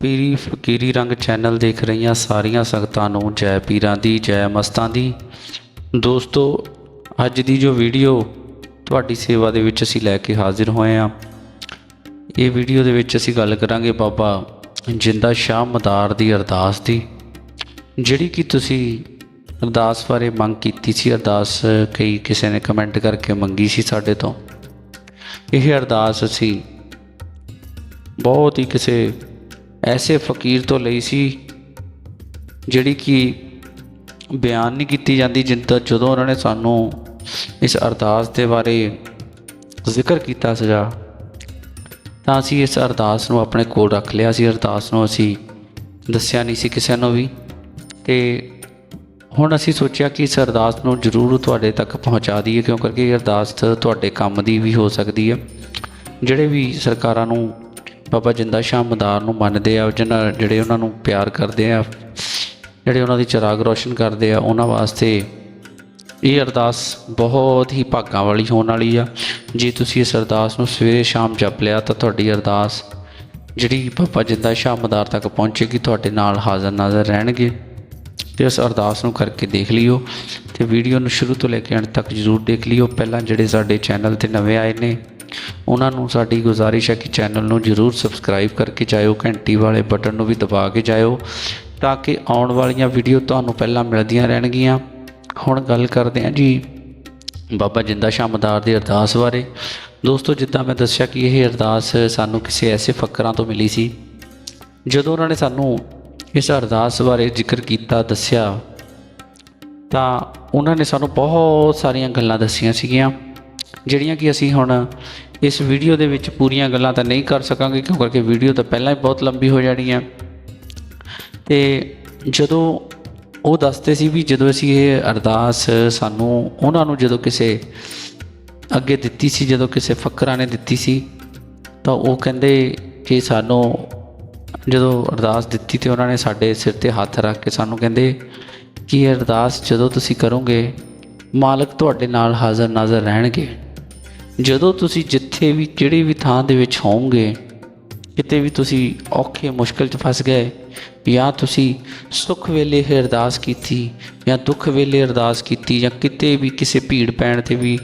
ਪੀਰੀ ਫਕੀਰੀ ਰੰਗ ਚੈਨਲ ਦੇਖ ਰਹੀਆਂ ਸਾਰੀਆਂ ਸੰਗਤਾਂ ਨੂੰ ਜੈ ਪੀਰਾਂ ਦੀ, ਜੈ ਮਸਤਾਂ ਦੀ। ਦੋਸਤੋ, ਅੱਜ ਦੀ ਜੋ ਵੀਡੀਓ ਤੁਹਾਡੀ ਸੇਵਾ ਦੇ ਵਿੱਚ ਅਸੀਂ ਲੈ ਕੇ ਹਾਜ਼ਰ ਹੋਏ ਹਾਂ। ਇਹ ਵੀਡੀਓ ਦੇ ਵਿੱਚ ਅਸੀਂ ਗੱਲ ਕਰਾਂਗੇ ਬਾਬਾ ਜਿੰਦਾ ਸ਼ਾਹ ਮਦਾਰ ਦੀ ਅਰਦਾਸ ਦੀ, ਜਿਹੜੀ ਕਿ ਤੁਸੀਂ ਅਰਦਾਸ ਬਾਰੇ ਮੰਗ ਕੀਤੀ ਸੀ। ਅਰਦਾਸ ਕਈ ਕਿਸੇ ਨੇ ਕਮੈਂਟ ਕਰਕੇ ਮੰਗੀ ਸੀ ਸਾਡੇ ਤੋਂ। ਇਹ ਅਰਦਾਸ ਅਸੀਂ ਬਹੁਤ ਹੀ ਕਿਸੇ ਐਸੇ ਫਕੀਰ ਤੋਂ ਲਈ ਸੀ, ਜਿਹੜੀ ਕਿ ਬਿਆਨ ਨਹੀਂ ਕੀਤੀ ਜਾਂਦੀ ਜਿੰਦਾ ਜਦੋਂ ਉਹਨਾਂ ਨੇ ਸਾਨੂੰ ਇਸ ਅਰਦਾਸ ਦੇ ਬਾਰੇ ਜ਼ਿਕਰ ਕੀਤਾ ਸੀਗਾ ਤਾਂ ਅਸੀਂ ਇਸ ਅਰਦਾਸ ਨੂੰ ਆਪਣੇ ਕੋਲ ਰੱਖ ਲਿਆ ਸੀ। ਅਰਦਾਸ ਨੂੰ ਅਸੀਂ ਦੱਸਿਆ ਨਹੀਂ ਸੀ ਕਿਸੇ ਨੂੰ ਵੀ ਤੇ ਹੁਣ ਅਸੀਂ ਸੋਚਿਆ ਕਿ ਇਸ ਅਰਦਾਸ ਨੂੰ ਜ਼ਰੂਰ ਤੁਹਾਡੇ ਤੱਕ ਪਹੁੰਚਾ ਦਈਏ ਕਿਉਂ ਕਰਕੇ ਇਹ ਅਰਦਾਸ ਤੁਹਾਡੇ ਕੰਮ ਦੀ ਵੀ ਹੋ ਸਕਦੀ ਹੈ। ਜਿਹੜੇ ਵੀ ਸਰਕਾਰਾਂ ਨੂੰ ਬਾਬਾ ਜਿੰਦਾ ਸ਼ਾਹ ਮਦਾਰ ਨੂੰ ਮੰਨਦੇ ਆ ਜਿਹਨਾਂ ਜਿਹੜੇ ਉਹਨਾਂ ਨੂੰ ਪਿਆਰ ਕਰਦੇ ਆ, ਜਿਹੜੇ ਉਹਨਾਂ ਦੀ ਚਿਰਾਗ ਰੋਸ਼ਨ ਕਰਦੇ ਆ, ਉਹਨਾਂ ਵਾਸਤੇ ਇਹ ਅਰਦਾਸ ਬਹੁਤ ਹੀ ਭਾਗਾਂ ਵਾਲੀ ਹੋਣ ਵਾਲੀ ਆ। ਜੇ ਤੁਸੀਂ ਇਸ ਅਰਦਾਸ ਨੂੰ ਸਵੇਰੇ ਸ਼ਾਮ ਜਪ ਲਿਆ, ਤਾਂ ਤੁਹਾਡੀ ਅਰਦਾਸ ਜਿਹੜੀ ਬਾਬਾ ਜਿੰਦਾ ਸ਼ਾਹ ਮਦਾਰ ਤੱਕ ਪਹੁੰਚੇਗੀ, ਤੁਹਾਡੇ ਨਾਲ ਹਾਜ਼ਰ ਨਾਜ਼ਰ ਰਹਿਣਗੇ। ਤੇ ਉਸ ਅਰਦਾਸ ਨੂੰ ਕਰਕੇ ਦੇਖ ਲਿਓ ਤੇ ਵੀਡੀਓ ਨੂੰ ਸ਼ੁਰੂ ਤੋਂ ਲੈ ਕੇ ਅੰਤ ਤੱਕ ਜਰੂਰ ਦੇਖ ਲਿਓ। ਪਹਿਲਾਂ ਜਿਹੜੇ ਸਾਡੇ ਚੈਨਲ ਤੇ ਨਵੇਂ ਆਏ ਨੇ, ਉਹਨਾਂ ਨੂੰ ਸਾਡੀ ਗੁਜ਼ਾਰਿਸ਼ ਹੈ ਕਿ ਚੈਨਲ ਨੂੰ ਜਰੂਰ ਸਬਸਕ੍ਰਾਈਬ ਕਰਕੇ ਜਾਇਓ, ਘੰਟੀ ਵਾਲੇ ਬਟਨ ਨੂੰ ਵੀ ਦਬਾ ਕੇ ਜਾਇਓ ਤਾਂ ਕਿ ਆਉਣ ਵਾਲੀਆਂ ਵੀਡੀਓ ਤੁਹਾਨੂੰ ਪਹਿਲਾਂ ਮਿਲਦੀਆਂ ਰਹਿਣਗੀਆਂ। ਹੁਣ ਗੱਲ ਕਰਦੇ ਹਾਂ ਜੀ ਬਾਬਾ ਜਿੰਦਾ ਸ਼ਾਹ ਮਦਾਰ ਦੀ ਅਰਦਾਸ ਬਾਰੇ। ਦੋਸਤੋ, ਜਿੱਦਾਂ ਮੈਂ ਦੱਸਿਆ ਕਿ ਇਹ ਅਰਦਾਸ ਸਾਨੂੰ ਕਿਸੇ ਐਸੇ ਫਕਰਾਂ ਤੋਂ ਮਿਲੀ ਸੀ, ਜਦੋਂ ਉਹਨਾਂ ਨੇ ਸਾਨੂੰ ਇਸ ਅਰਦਾਸ ਬਾਰੇ ਜ਼ਿਕਰ ਕੀਤਾ, ਦੱਸਿਆ, ਤਾਂ ਉਹਨਾਂ ਨੇ ਸਾਨੂੰ ਬਹੁਤ ਸਾਰੀਆਂ ਗੱਲਾਂ ਦੱਸੀਆਂ ਸੀਗੀਆਂ, ਜਿਹੜੀਆਂ ਕਿ ਅਸੀਂ ਹੁਣ ਇਸ ਵੀਡੀਓ ਦੇ ਵਿੱਚ ਪੂਰੀਆਂ ਗੱਲਾਂ ਤਾਂ ਨਹੀਂ ਕਰ ਸਕਾਂਗੇ, ਕਿਉਂਕਿ ਵੀਡੀਓ ਤਾਂ ਪਹਿਲਾਂ ਹੀ ਬਹੁਤ ਲੰਬੀ ਹੋ ਜਾਣੀ ਹੈ ਤੇ ਜਦੋਂ ਉਹ ਦੱਸਦੇ ਸੀ ਵੀ ਜਦੋਂ ਅਸੀਂ ਇਹ ਅਰਦਾਸ ਸਾਨੂੰ ਉਹਨਾਂ ਨੂੰ ਜਦੋਂ ਕਿਸੇ ਅੱਗੇ ਦਿੱਤੀ ਸੀ, ਜਦੋਂ ਕਿਸੇ ਫਕਰਾਂ ਨੇ ਦਿੱਤੀ ਸੀ, ਤਾਂ ਉਹ ਕਹਿੰਦੇ ਕਿ ਸਾਨੂੰ ਜਦੋਂ ਅਰਦਾਸ ਦਿੱਤੀ ਤੇ ਉਹਨਾਂ ਨੇ ਸਾਡੇ ਸਿਰ ਤੇ ਹੱਥ ਰੱਖ ਕੇ ਸਾਨੂੰ ਕਹਿੰਦੇ ਕਿ ਇਹ ਅਰਦਾਸ ਜਦੋਂ ਤੁਸੀਂ ਕਰੋਗੇ, ਮਾਲਕ ਤੁਹਾਡੇ ਨਾਲ ਹਾਜ਼ਰ ਨਾਜ਼ਰ ਰਹਿਣਗੇ। ਜਦੋਂ ਤੁਸੀਂ ਜਿੱਥੇ ਵੀ, ਜਿਹੜੀ ਵੀ ਥਾਂ ਦੇ ਵਿੱਚ ਹੋਵੋਗੇ, ਕਿਤੇ ਵੀ ਤੁਸੀਂ ਔਖੇ, ਮੁਸ਼ਕਲ 'ਚ ਫਸ ਗਏ, ਜਾਂ ਤੁਸੀਂ ਸੁੱਖ ਵੇਲੇ ਇਹ ਅਰਦਾਸ ਕੀਤੀ, ਜਾਂ ਦੁੱਖ ਵੇਲੇ ਅਰਦਾਸ ਕੀਤੀ, ਜਾਂ ਕਿਤੇ ਵੀ ਕਿਸੇ ਭੀੜ ਪੈਣ ਤੇ ਵੀ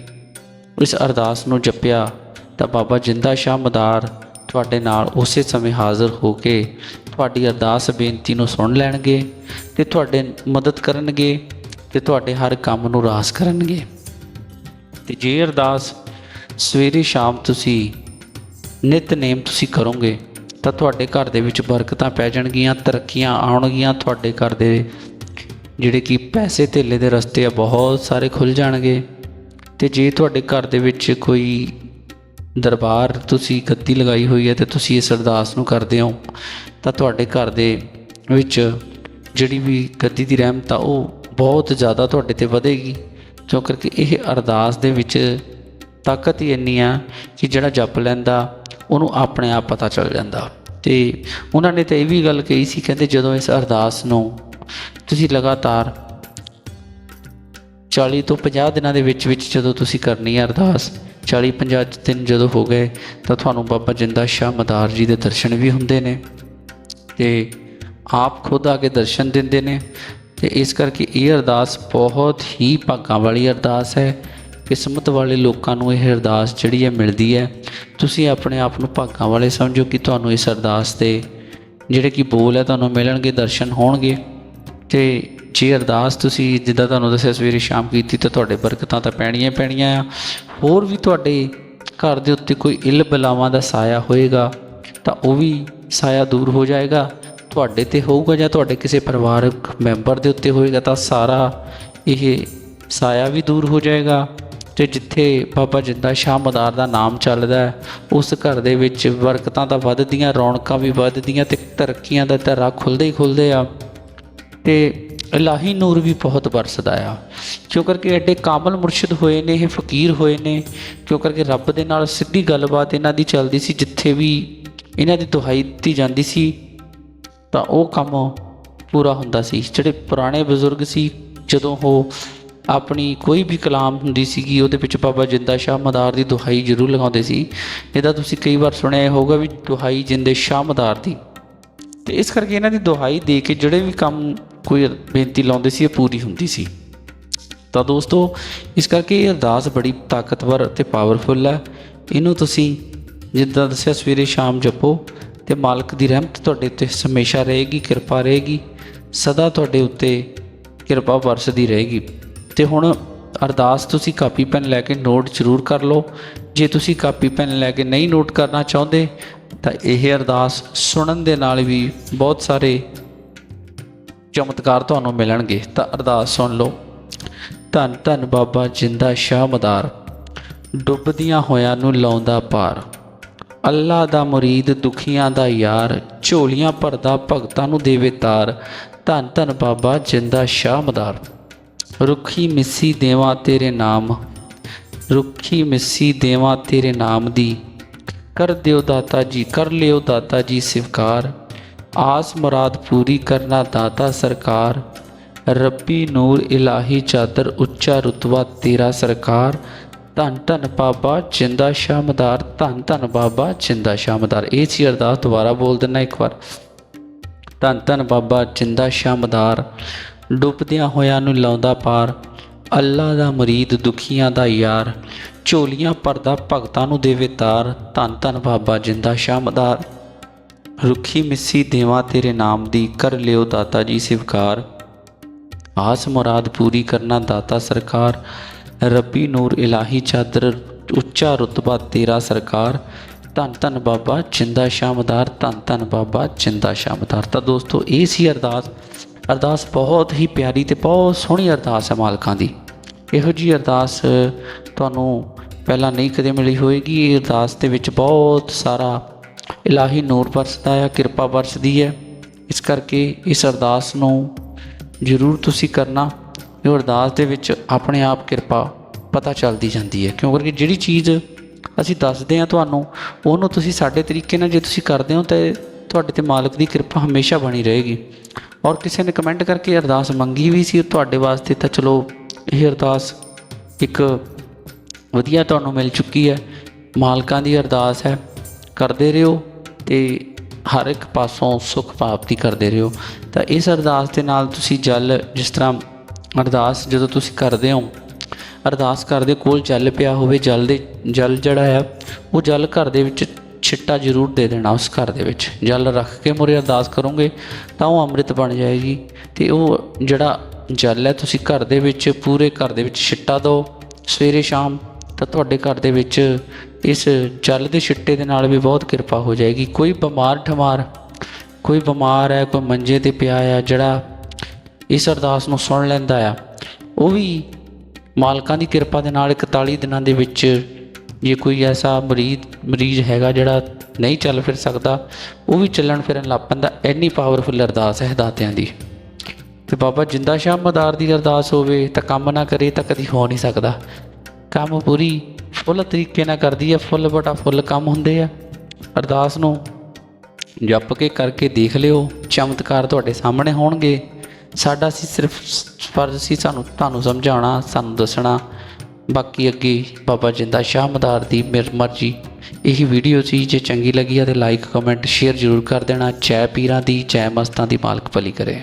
ਇਸ ਅਰਦਾਸ ਨੂੰ ਜਪਿਆ, ਤਾਂ ਬਾਬਾ ਜਿੰਦਾ ਸ਼ਾਹ ਮਦਾਰ ਤੁਹਾਡੇ ਨਾਲ ਉਸੇ ਸਮੇਂ ਹਾਜ਼ਰ ਹੋ ਕੇ ਤੁਹਾਡੀ ਅਰਦਾਸ ਬੇਨਤੀ ਨੂੰ ਸੁਣ ਲੈਣਗੇ ਤੇ ਤੁਹਾਡੇ ਮਦਦ ਕਰਨਗੇ ਤੇ ਤੁਹਾਡੇ ਹਰ ਕੰਮ ਨੂੰ ਰਾਸ ਕਰਨਗੇ। ਤੇ ਜੇ ਅਰਦਾਸ ਸਵੇਰੇ ਸ਼ਾਮ ਤੁਸੀਂ ਨਿਤਨੇਮ ਤੁਸੀਂ ਕਰੋਗੇ, ਤਾਂ ਤੁਹਾਡੇ ਘਰ ਦੇ ਵਿੱਚ ਬਰਕਤਾਂ ਪੈ ਜਾਣਗੀਆਂ, ਤਰੱਕੀਆਂ ਆਉਣਗੀਆਂ, ਤੁਹਾਡੇ ਘਰ ਦੇ ਜਿਹੜੇ ਕਿ ਪੈਸੇ ਧੇਲੇ ਦੇ ਰਸਤੇ ਆ, ਬਹੁਤ ਸਾਰੇ ਖੁੱਲ ਜਾਣਗੇ। ਤੇ ਜੇ ਤੁਹਾਡੇ ਘਰ ਦੇ ਵਿੱਚ ਕੋਈ ਦਰਬਾਰ ਤੁਸੀਂ ਗੱਦੀ ਲਗਾਈ ਹੋਈ ਹੈ ਤੇ ਤੁਸੀਂ ਇਸ ਅਰਦਾਸ ਨੂੰ ਕਰਦੇ ਹੋ, ਤਾਂ ਤੁਹਾਡੇ ਘਰ ਦੇ ਵਿੱਚ ਜਿਹੜੀ ਵੀ ਗੱਦੀ ਦੀ ਰਹਿਮਤ ਆ, ਉਹ ਬਹੁਤ ਜ਼ਿਆਦਾ ਤੁਹਾਡੇ ਤੇ ਵਧੇਗੀ। ਕਿਉਂ ਕਰਕੇ ਇਹ ਅਰਦਾਸ ਦੇ ਵਿੱਚ ਤਾਕਤ ਹੀ ਇੰਨੀ ਆ ਕਿ ਜਿਹੜਾ ਜਪ ਲੈਂਦਾ, ਉਹਨੂੰ ਆਪਣੇ ਆਪ ਪਤਾ ਚੱਲ ਜਾਂਦਾ। ਤੇ ਉਹਨਾਂ ਨੇ ਤਾਂ ਇਹ ਵੀ ਗੱਲ ਕਹੀ ਸੀ, ਕਹਿੰਦੇ ਜਦੋਂ ਇਸ ਅਰਦਾਸ ਨੂੰ ਤੁਸੀਂ ਲਗਾਤਾਰ 40 ਤੋਂ 50 ਦਿਨਾਂ ਦੇ ਵਿੱਚ ਵਿੱਚ ਜਦੋਂ ਤੁਸੀਂ ਕਰਨੀ ਹੈ ਅਰਦਾਸ 40 50 ਦਿਨ ਜਦੋਂ ਹੋ ਗਏ ਤਾਂ ਤੁਹਾਨੂੰ ਬਾਬਾ ਜਿੰਦਾ ਸ਼ਾਹ ਮਦਾਰ ਜੀ ਦੇ ਦਰਸ਼ਨ ਵੀ ਹੁੰਦੇ ਨੇ ਤੇ ਆਪ ਖੁਦ ਆ ਕੇ ਦਰਸ਼ਨ ਦਿੰਦੇ ਨੇ ਤੇ ਇਸ ਕਰਕੇ ਇਹ ਅਰਦਾਸ ਬਹੁਤ ਹੀ ਭਾਗਾਂ ਵਾਲੀ ਅਰਦਾਸ ਹੈ। ਕਿਸਮਤ ਵਾਲੇ ਲੋਕਾਂ ਨੂੰ ਇਹ ਅਰਦਾਸ ਜਿਹੜੀ ਹੈ ਮਿਲਦੀ ਹੈ। ਤੁਸੀਂ ਆਪਣੇ ਆਪ ਨੂੰ ਭਾਗਾਂ ਵਾਲੇ ਸਮਝੋ ਕਿ ਤੁਹਾਨੂੰ ਇਸ ਅਰਦਾਸ ਦੇ ਜਿਹੜੇ ਕਿ ਬੋਲ ਹੈ ਤੁਹਾਨੂੰ ਮਿਲਣਗੇ, ਦਰਸ਼ਨ ਹੋਣਗੇ ਤੇ ਜੇ ਅਰਦਾਸ ਤੁਸੀਂ ਜਿੱਦਾਂ ਤੁਹਾਨੂੰ ਦੱਸਿਆ ਸਵੇਰੇ ਸ਼ਾਮ ਕੀਤੀ ਤਾਂ ਤੁਹਾਡੇ ਬਰਕਤਾਂ ਤਾਂ ਪੈਣੀਆਂ ਹੀ ਪੈਣੀਆਂ ਆ। ਹੋਰ ਵੀ ਤੁਹਾਡੇ ਘਰ ਦੇ ਉੱਤੇ ਕੋਈ ਇਲ ਬਲਾਵਾਂ ਦਾ ਸਾਇਆ ਹੋਏਗਾ ਤਾਂ ਉਹ ਵੀ ਸਾਇਆ ਦੂਰ ਹੋ ਜਾਏਗਾ। ਤੁਹਾਡੇ ਤੇ ਹੋਊਗਾ ਜਾਂ ਤੁਹਾਡੇ ਕਿਸੇ ਪਰਿਵਾਰਕ ਮੈਂਬਰ ਦੇ ਉੱਤੇ ਹੋਏਗਾ ਤਾਂ ਸਾਰਾ ਇਹ ਸਾਇਆ ਵੀ ਦੂਰ ਹੋ ਜਾਏਗਾ। ਤੇ ਜਿੱਥੇ ਬਾਬਾ ਜਿੰਦਾ ਸ਼ਾਹ ਮਦਾਰ ਦਾ ਨਾਮ ਚੱਲਦਾ ਹੈ, ਉਸ ਘਰ ਦੇ ਵਿੱਚ ਬਰਕਤਾਂ ਤਾਂ ਵੱਧਦੀਆਂ, ਰੌਣਕਾਂ ਵੀ ਵੱਧਦੀਆਂ ਤੇ ਤਰੱਕੀਆਂ ਦਾ ਦਰਾ ਖੁੱਲਦੇ ਹੀ ਖੁੱਲਦੇ ਆ। ਤੇ ਇਲਾਹੀ ਨੂਰ ਵੀ ਬਹੁਤ ਬਰਸਦਾ ਆ। ਕਿਉਂ ਕਰਕੇ ਐਡੇ ਕਾਮਲ ਮੁਰਸ਼ਿਦ ਹੋਏ ਨੇ, ਇਹ ਫਕੀਰ ਹੋਏ ਨੇ, ਕਿਉਂ ਕਰਕੇ ਰੱਬ ਦੇ ਨਾਲ ਸਿੱਧੀ ਗੱਲਬਾਤ ਇਹਨਾਂ ਦੀ ਚੱਲਦੀ ਸੀ, ਜਿੱਥੇ ਵੀ ਇਹਨਾਂ ਦੀ ਦੁਹਾਈ ਦਿੱਤੀ ਜਾਂਦੀ ਸੀ, ਤਾਂ ਉਹ ਕੰਮ ਪੂਰਾ ਹੁੰਦਾ ਸੀ। ਜਿਹੜੇ ਪੁਰਾਣੇ ਬਜ਼ੁਰਗ ਸੀ, ਜਦੋਂ ਉਹ ਆਪਣੀ ਕੋਈ ਵੀ ਕਲਾਮ ਹੁੰਦੀ ਸੀਗੀ, ਉਹਦੇ ਵਿੱਚ ਬਾਬਾ ਜਿੰਦਾ ਸ਼ਾਹ ਮਦਾਰ ਦੀ ਦੁਹਾਈ ਜ਼ਰੂਰ ਲਗਾਉਂਦੇ ਸੀ। ਇਹਦਾ ਤੁਸੀਂ ਕਈ ਵਾਰ ਸੁਣਿਆ ਹੋਊਗਾ ਵੀ ਦੁਹਾਈ ਜਿੰਦੇ ਸ਼ਾਹ ਮਦਾਰ ਦੀ। ਤੇ ਇਸ ਕਰਕੇ ਇਹਨਾਂ ਦੀ ਦੁਹਾਈ ਦੇ ਕੇ ਜਿਹੜੇ ਵੀ ਕੰਮ ਕੋਈ ਬੇਨਤੀ ਲਾਉਂਦੇ ਸੀ, ਇਹ ਪੂਰੀ ਹੁੰਦੀ ਸੀ। ਤਾਂ ਦੋਸਤੋ, ਇਸ ਕਰਕੇ ਇਹ ਅਰਦਾਸ ਬੜੀ ਤਾਕਤਵਰ ਅਤੇ ਪਾਵਰਫੁੱਲ ਹੈ। ਇਹਨੂੰ ਤੁਸੀਂ ਜਿੱਦਾਂ ਦੱਸਿਆ, ਸਵੇਰੇ ਸ਼ਾਮ ਜਪੋ ਤੇ ਮਾਲਕ ਦੀ ਰਹਿਮਤ ਤੁਹਾਡੇ ਉੱਤੇ ਹਮੇਸ਼ਾ ਰਹੇਗੀ, ਕਿਰਪਾ ਰਹੇਗੀ। ਸਦਾ ਤੁਹਾਡੇ ਉੱਤੇ ਕਿਰਪਾ ਵਰਸਦੀ ਰਹੇਗੀ। ਤੇ ਹੁਣ ਅਰਦਾਸ ਤੁਸੀਂ ਕਾਪੀ ਪੈਨ ਲੈ ਕੇ ਨੋਟ ਜ਼ਰੂਰ ਕਰ ਲਓ। ਜੇ ਤੁਸੀਂ ਕਾਪੀ ਪੈਨ ਲੈ ਕੇ ਨਹੀਂ ਨੋਟ ਕਰਨਾ ਚਾਹੁੰਦੇ, ਤਾਂ ਇਹ ਅਰਦਾਸ ਸੁਣਨ ਦੇ ਨਾਲ ਵੀ ਬਹੁਤ ਸਾਰੇ ਚਮਤਕਾਰ ਤੁਹਾਨੂੰ ਮਿਲਣਗੇ। ਤਾਂ ਅਰਦਾਸ ਸੁਣ ਲਓ। ਧੰਨ ਧੰਨ ਬਾਬਾ ਜਿੰਦਾ ਸ਼ਾਹ ਮਦਾਰ। ਡੁੱਬਦੀਆਂ ਹੋਇਆਂ ਨੂੰ ਲਾਉਂਦਾ ਪਾਰ। ਅੱਲਾ ਦਾ ਮੁਰੀਦ, ਦੁਖੀਆਂ ਦਾ ਯਾਰ। ਝੋਲੀਆਂ ਭਰਦਾ ਭਗਤਾਂ ਨੂੰ ਦੇਵੇ ਤਾਰ। ਧੰਨ ਧੰਨ ਬਾਬਾ ਜਿੰਦਾ ਸ਼ਾਹ ਮਦਾਰ। ਰੁੱਖੀ ਮਿੱਸੀ ਦੇਵਾਂ ਤੇਰੇ ਨਾਮ। ਰੁੱਖੀ ਮਿੱਸੀ ਦੇਵਾਂ ਤੇਰੇ ਨਾਮ ਦੀ। ਕਰ ਦਿਓ ਦਾਤਾ ਜੀ, ਕਰ ਲਿਓ ਦਾਤਾ ਜੀ ਸਵਕਾਰ। ਆਸ ਮੁਰਾਦ ਪੂਰੀ ਕਰਨਾ ਦਾਤਾ ਸਰਕਾਰ, ਰੱਬੀ ਨੂਰ ਇਲਾਹੀ ਚਾਦਰ ਉੱਚਾ ਰੁਤਬਾ ਤੇਰਾ ਸਰਕਾਰ, ਧੰਨ ਧੰਨ ਬਾਬਾ ਜਿੰਦਾ ਸ਼ਾਮਦਾਰ, ਧੰਨ ਧੰਨ ਬਾਬਾ ਜਿੰਦਾ ਸ਼ਾਮਦਾਰ। ਇਹ ਸੀ ਅਰਦਾਸ, ਦੁਬਾਰਾ ਬੋਲ ਦਿੰਨਾ ਇੱਕ ਵਾਰ। ਧੰਨ ਧੰਨ ਬਾਬਾ ਜਿੰਦਾ ਸ਼ਾਮਦਾਰ, ਡੁੱਬਦਿਆਂ ਹੋਇਆਂ ਨੂੰ ਲਾਉਂਦਾ ਪਾਰ। ਅੱਲਾ ਦਾ ਮੁਰੀਦ, ਦੁਖੀਆਂ ਦਾ ਯਾਰ। ਝੋਲੀਆਂ ਭਰਦਾ ਭਗਤਾਂ ਨੂੰ ਦੇਵੇ ਤਾਰ। ਧੰਨ ਧੰਨ ਬਾਬਾ ਜਿੰਦਾ ਸ਼ਾਮਦਾਰ। ਰੁੱਖੀ ਮਿੱਸੀ ਦੇਵਾਂ ਤੇਰੇ ਨਾਮ ਦੀ, ਕਰ ਲਿਓ ਦਾਤਾ ਜੀ ਸਿਵਕਾਰ। ਆਸ ਮੁਰਾਦ ਪੂਰੀ ਕਰਨਾ ਦਾਤਾ ਸਰਕਾਰ। ਰੱਬੀ ਨੂਰ ਇਲਾਹੀ ਚਾਦਰ, ਉੱਚਾ ਰੁਤਬਾ ਤੇਰਾ ਸਰਕਾਰ। ਧੰਨ ਧੰਨ ਬਾਬਾ, ਜਿੰਦਾ ਸ਼ਾਮਦਾਰ ਧੰਨ ਧੰਨ ਬਾਬਾ, ਜਿੰਦਾ ਸ਼ਾਮਦਾਰ ਤਾਂ ਦੋਸਤੋ, ਇਹ ਸੀ ਅਰਦਾਸ। ਅਰਦਾਸ ਬਹੁਤ ਹੀ ਪਿਆਰੀ ਤੇ ਬਹੁਤ ਸੋਹਣੀ ਅਰਦਾਸ ਹੈ ਮਾਲਕਾਂ ਦੀ। ਇਹੋ ਜੀ ਅਰਦਾਸ ਤੁਹਾਨੂੰ ਪਹਿਲਾਂ ਨਹੀਂ ਕਦੇ ਮਿਲੀ ਹੋਏਗੀ। ਇਹ ਅਰਦਾਸ ਦੇ ਵਿੱਚ ਬਹੁਤ ਸਾਰਾ ਇਲਾਹੀ ਨੂਰ ਵਰਸਦਾ ਹੈ, ਕਿਰਪਾ ਵਰਸਦੀ ਹੈ। ਇਸ ਕਰਕੇ ਇਸ ਅਰਦਾਸ ਨੂੰ ਜ਼ਰੂਰ ਤੁਸੀਂ ਕਰਨਾ। ਇਹ ਅਰਦਾਸ ਦੇ ਵਿੱਚ ਆਪਣੇ ਆਪ ਕਿਰਪਾ ਪਤਾ ਚੱਲਦੀ ਜਾਂਦੀ ਹੈ। ਕਿਉਂਕਿ ਜਿਹੜੀ ਚੀਜ਼ ਅਸੀਂ ਦੱਸਦੇ ਹਾਂ ਤੁਹਾਨੂੰ, ਉਹਨੂੰ ਤੁਸੀਂ ਸਾਡੇ ਤਰੀਕੇ ਨਾਲ ਜੇ ਤੁਸੀਂ ਕਰਦੇ ਹੋ ਤਾਂ ਤੁਹਾਡੇ ਤੇ ਮਾਲਕ ਦੀ ਕਿਰਪਾ ਹਮੇਸ਼ਾ ਬਣੀ ਰਹੇਗੀ। ਔਰ ਕਿਸੇ ਨੇ ਕਮੈਂਟ ਕਰਕੇ ਅਰਦਾਸ ਮੰਗੀ ਵੀ ਸੀ ਤੁਹਾਡੇ ਵਾਸਤੇ ਤਾਂ ਚਲੋ ਇਹ ਅਰਦਾਸ ਇੱਕ ਵਧੀਆ ਤੁਹਾਨੂੰ ਮਿਲ ਚੁੱਕੀ ਹੈ। ਮਾਲਕਾਂ ਦੀ ਅਰਦਾਸ ਹੈ। ਕਰਦੇ ਰਹੋ। ਤੇ ਹਰ ਇੱਕ ਪਾਸੋਂ ਸੁਖ ਪ੍ਰਾਪਤੀ ਕਰਦੇ ਰਹੋ। ਤਾਂ ਇਸ ਅਰਦਾਸ ਦੇ ਨਾਲ ਤੁਸੀਂ ਜਲ ਜਿਸ ਤਰ੍ਹਾਂ ਅਰਦਾਸ ਜਦੋਂ ਤੁਸੀਂ ਕਰਦੇ ਹੋ, ਅਰਦਾਸ ਕਰਦੇ ਕੋਲ ਜਲ ਪਿਆ ਹੋਵੇ, ਜਲ ਦੇ ਜਲ ਜਿਹੜਾ ਆ, ਉਹ ਜਲ ਘਰ ਦੇ ਵਿੱਚ ਛਿੱਟਾ ਜ਼ਰੂਰ ਦੇ ਦੇਣਾ ਉਸ ਘਰ ਦੇ ਵਿੱਚ। ਜਲ ਰੱਖ ਕੇ ਮੁਰੇ ਅਰਦਾਸ ਕਰੋਗੇ ਤਾਂ ਉਹ ਅੰਮ੍ਰਿਤ ਬਣ ਜਾਏਗੀ। ਤੇ ਉਹ ਜਿਹੜਾ ਜਲ ਹੈ, ਤੁਸੀਂ ਘਰ ਦੇ ਵਿੱਚ, ਪੂਰੇ ਘਰ ਦੇ ਵਿੱਚ ਛਿੱਟਾ ਦਿਓ। ਸਵੇਰੇ ਸ਼ਾਮ ਤਾਂ ਤੁਹਾਡੇ ਘਰ ਦੇ ਵਿੱਚ ਇਸ ਜਲ ਦੇ ਛਿੱਟੇ ਦੇ ਨਾਲ ਵੀ ਬਹੁਤ ਕਿਰਪਾ ਹੋ ਜਾਏਗੀ। ਕੋਈ ਬਿਮਾਰ ਠਮਾਰ, ਕੋਈ ਬਿਮਾਰ ਹੈ, ਕੋਈ ਮੰਜੇ ਤੇ ਪਿਆ ਆ, ਜਿਹੜਾ ਇਸ ਅਰਦਾਸ ਨੂੰ ਸੁਣ ਲੈਂਦਾ ਆ, ਉਹ ਵੀ ਮਾਲਕਾਂ ਦੀ ਕਿਰਪਾ ਦੇ ਨਾਲ 41 ਦਿਨਾਂ ਦੇ ਵਿੱਚ ਜੇ ਕੋਈ ਐਸਾ ਮਰੀਜ਼ ਮਰੀਜ਼ ਹੈਗਾ ਜਿਹੜਾ ਨਹੀਂ ਚੱਲ ਫਿਰ ਸਕਦਾ, ਉਹ ਵੀ ਚੱਲਣ ਫਿਰਨ ਲੱਗ ਪੈਂਦਾ। ਇੰਨੀ ਪਾਵਰਫੁਲ ਅਰਦਾਸ ਹੈ ਦਾਤਿਆਂ ਦੀ। ਤੇ ਬਾਬਾ ਜਿੰਦਾ ਸ਼ਾਹ ਮਦਾਰ ਦੀ ਅਰਦਾਸ ਹੋਵੇ ਤਾਂ ਕੰਮ ਨਾ ਕਰੇ ਤਾਂ ਕਦੀ ਹੋ ਨਹੀਂ ਸਕਦਾ। ਕੰਮ ਪੂਰੀ ਫੁੱਲ ਤਰੀਕੇ ਨਾਲ ਕਰਦੀ ਹੈ ਫੁੱਲ ਬਟਾ ਫੁੱਲ ਕੰਮ ਹੁੰਦੇ ਆ। ਅਰਦਾਸ ਨੂੰ ਜਪ ਕੇ ਕਰਕੇ ਦੇਖ ਲਿਓ, ਚਮਤਕਾਰ ਤੁਹਾਡੇ ਸਾਹਮਣੇ ਹੋਣਗੇ। ਸਾਡਾ ਸੀ ਸਿਰਫ ਫਰਜ਼ ਸੀ ਸਾਨੂੰ, ਤੁਹਾਨੂੰ ਸਮਝਾਉਣਾ, ਸਾਨੂੰ ਦੱਸਣਾ। ਬਾਕੀ ਅੱਗੇ ਬਾਬਾ ਜਿੰਦਾ ਸ਼ਾਹ ਮਦਾਰ ਦੀ ਮਿਰ ਮਰਜ਼ੀ। ਇਹੀ ਵੀਡੀਓ ਸੀ, ਜੇ ਚੰਗੀ ਲੱਗੀ ਆ ਤੇ ਲਾਈਕ ਕਮੈਂਟ ਸ਼ੇਅਰ ਜ਼ਰੂਰ ਕਰ ਦੇਣਾ। ਜੈ ਪੀਰਾਂ ਦੀ, ਜੈ ਮਸਤਾਂ ਦੀ ਮਾਲਕ ਭਲੀ ਕਰੇ।